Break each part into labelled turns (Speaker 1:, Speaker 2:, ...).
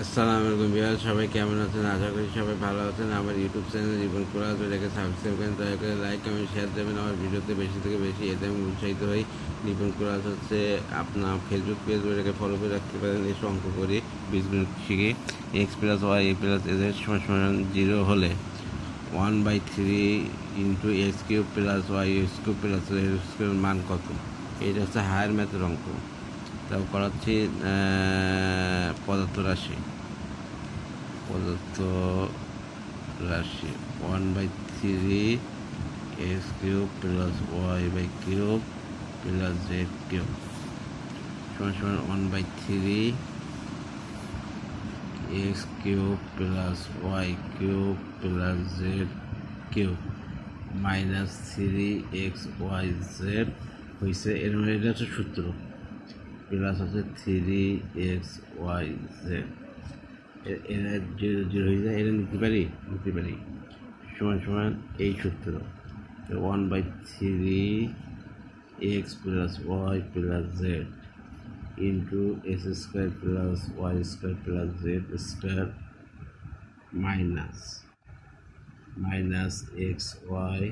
Speaker 1: আসসালামু আলাইকুম বিহার সবাই কেমন আছেন? আশা করি সবাই ভালো আছেন। আমার ইউটিউব চ্যানেল জীবন করা আছে, এটাকে সাবস্ক্রাইব করেন, দয়া করে লাইক কমেন্ট শেয়ার দেবেন আমার ভিডিওতে বেশি থেকে বেশি এতে আমি উৎসাহিত হই। নিপুণ করাজ হচ্ছে আপনার ফেসবুক পেজ এটাকে ফলো করে রাখতে পারেন। এসব অঙ্ক করি বীজগণিত শিখি। X plus y a plus এদের সমান জিরো হলে one by three into x cube plus y x cube plus x কিউবের মান কত? এটা হচ্ছে হায়ার ম্যাথের অঙ্ক। তাও আহ, পদার্থ রাশি। পদার্থ রাশি। One by three x cube plus y by cube plus z cube সমান সমান one by three x cube plus y cube plus z cube minus three x y z হয়েছে এর মানে এটা হচ্ছে সূত্র। প্লাস হচ্ছে থ্রি এক্স ওয়াই জেড। এরা জিরো জিরো হয়ে যায় এটা নিতে পারি? নিতে পারি। সমান সমান এই সূত্র। One by three x plus y plus z into x square plus y square plus z square minus minus x y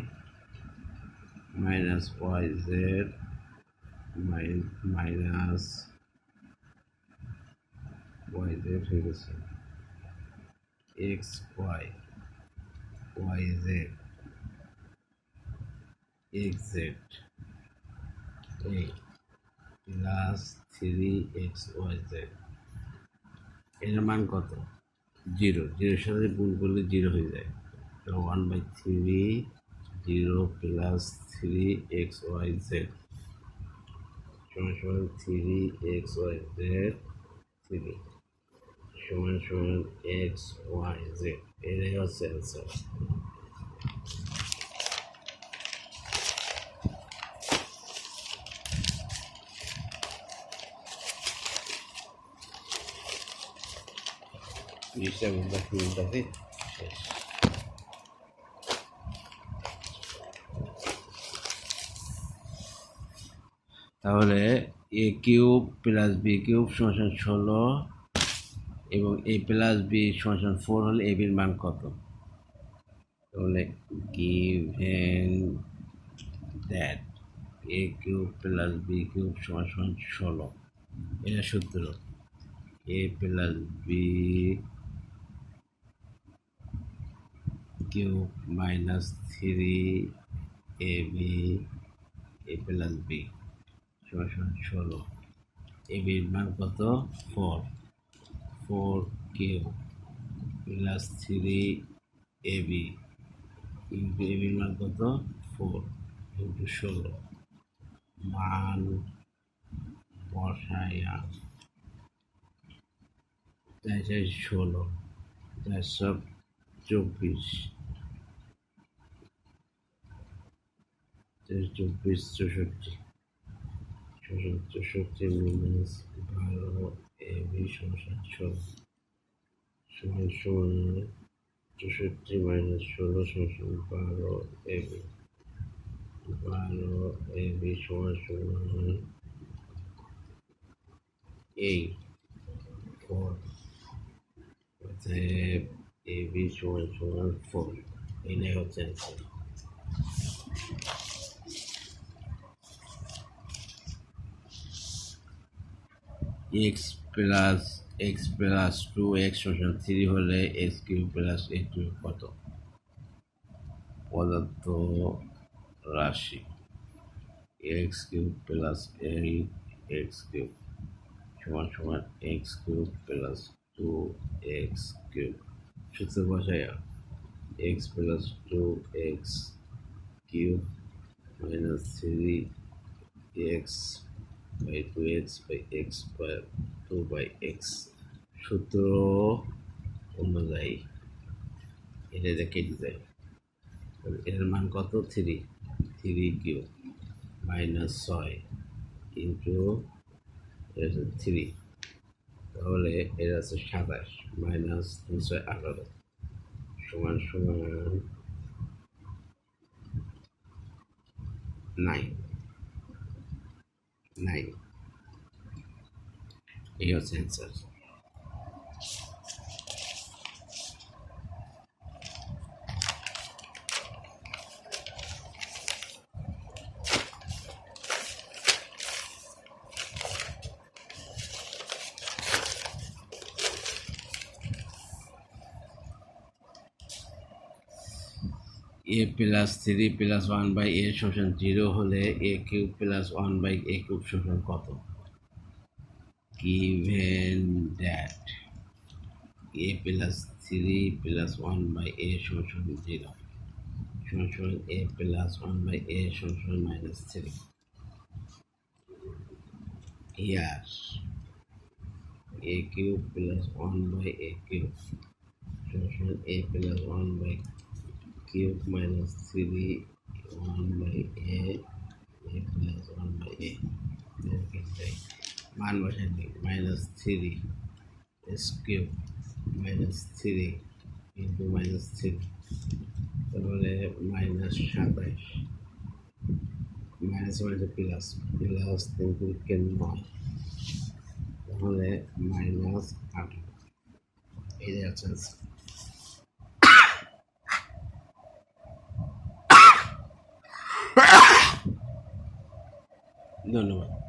Speaker 1: minus y z minus y z হয়ে গেছে x y y z x z এই plus three x y z এর মান কত? Zero. জিরোর সাথে গুণ করলে জিরো হয়ে যায়। One by three zero plus three x y z সমান সমান three x y z three সমান সমান এক্স ওয়াই জেড এটাই হচ্ছে অ্যান্সার জিনিসটা দশ মিনিট আছে শেষ তাহলে a cube plus b cube সমান ষোলো এবং এ প্লাস বি সমান ফোর হলে এ বির মান কত? তাহলে given that a cube plus b cube সমান সমান ষোলো। এটা সূত্র। A plus b cube minus three a b a plus b ষোলো। এ বির মান কত? Four four cube plus three a b into a মান কত? ফোর ইন্টু ষোলো। মান বসায়া চারশো ষোলো। চারশো চব্বিশ। চব্বিশ, চৌষট্টি। চৌষট্টি চৌষট্টি মাইনাস বারো এ বি সমান ষোলো সমান সমান চৌষট্টি মাইনাস ষোলো সমান বারো এ বি বারো এ বি সমান সমান এই ফোর অতএব এ বি সমান সমান ফোর এটাই হচ্ছে x plus x plus two x সমান থ্রি হলে x cube plus a two কত? পদার্থ রাশি। X cube plus eight x cube সমান সমান x cube plus two x cube সূত্র বসায়া x plus two x cube minus three x by two x by x square two by x সূত্র অনুযায়ী। এটা যে কেটে যায় এর মান কত? থ্রি থ্রি কিউ মাইনাস ছয় ইন্টু থ্রি তাহলে এর আছে সাতাশ মাইনাস তিনশো আঠারো। সমান সমান নাইন নাইন এই হচ্ছে answer a plus three plus one by a শোষণ জিরো হলে a cube plus one by a cube শোষণ কত? Given that a plus 3 plus 1 by a সমান 0 সমান সমান a plus 1 by a সমান সমান minus 3 here a cube plus 1 by a cube সমান সমান a plus 1 by 3 1 by a a plus 1 by a. এটাই মান বসাই দিই minus three S cube minus three into minus three তারপরে মাইনাস সাতাইশ। মাইনাস মাইনাস প্লাস প্লাস তিন তিরিকে নয় তাহলে মাইনাস আঠারো এই আছে ধন্যবাদ।